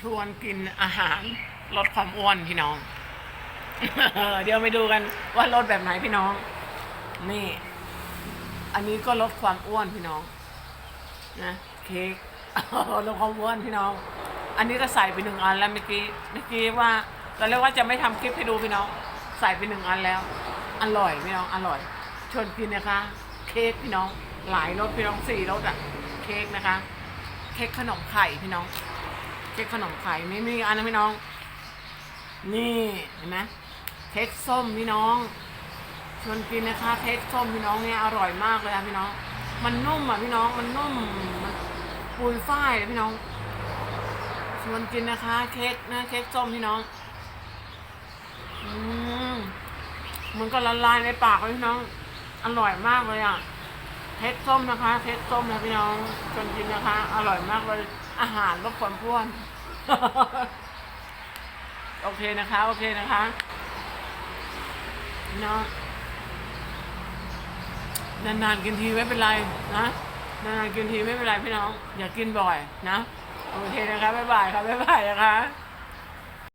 ชวนกินอาหารลดความอ้วนพี่น้อง เดี๋ยวไปดูกันว่าลดแบบไหนพี่น้อง นี่ อันนี้ก็ลดความอ้วนพี่น้อง นะเค้กลดความอ้วนพี่น้อง อันนี้ก็ใส่ไปหนึ่งอันแล้วเมื่อกี้เมื่อกี้ว่าตอนแรกว่าจะไม่ทำคลิปให้ดูพี่น้อง ใส่ไปหนึ่งอันแล้ว อร่อยพี่น้องอร่อย ชวนกินนะคะ เค้กพี่น้อง หลายรสพี่น้องสี่รสอะเค้กนะคะ เค้กขนมไข่พี่น้อง เค้กขนมไข่ไม่มีอันนะพี่น้อง นี่เห็นไหมเค้กส้มพี่น้องชวนกินนะคะเค้กส้มพี่น้องเนี่ยอร่อยมากเลยอะพี่น้อง มันนุ่มอะพี่น้องมันนุ่มมันปุยฝ้ายเลยพี่น้องชวนกินนะคะเค้กนะเค้กส้มพี่น้องอืมมันก็ละลายในปากเลยพี่น้อง อร่อยมากเลยอะ ค้กส้มนะคะ เค้กส้มนะพี่น้องชวนกินนะคะ อร่อยมากเลย อาหารลดความอ้วน โอเคนะคะ โอเคนะคะพี่น้องนานๆกินทีไม่เป็นไรนะนานๆกินทีไม่เป็นไรพี่น้อง อย่ากินบ่อยนะ โอเคนะคะบ๊ายบายค่ะบ๊ายบายนะคะ